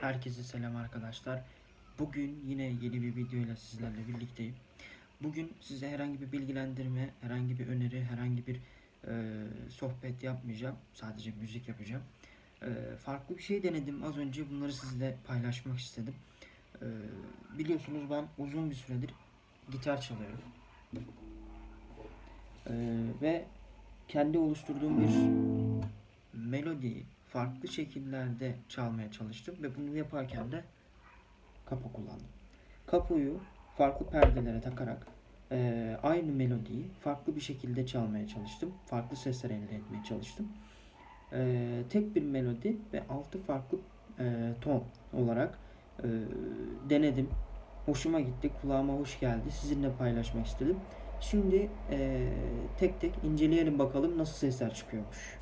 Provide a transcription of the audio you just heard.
Herkese selam arkadaşlar. Bugün yine yeni bir video ile sizlerle birlikteyim. Bugün size herhangi bir bilgilendirme, herhangi bir öneri, herhangi bir e, sohbet yapmayacağım. Sadece müzik yapacağım. E, farklı bir şey denedim az önce. Bunları sizle paylaşmak istedim. E, biliyorsunuz ben uzun bir süredir gitar çalıyorum. E, ve kendi oluşturduğum bir melodiyi farklı şekillerde çalmaya çalıştım ve bunu yaparken de kapo kullandım. Kapoyu farklı perdelere takarak eee, aynı melodiyi farklı bir şekilde çalmaya çalıştım. Farklı sesler elde etmeye çalıştım. Eee, tek bir melodi ve altı farklı eee, ton olarak eee, denedim. Hoşuma gitti, kulağıma hoş geldi. Sizinle paylaşmak istedim. Şimdi eee, tek tek inceleyelim bakalım nasıl sesler çıkıyormuş.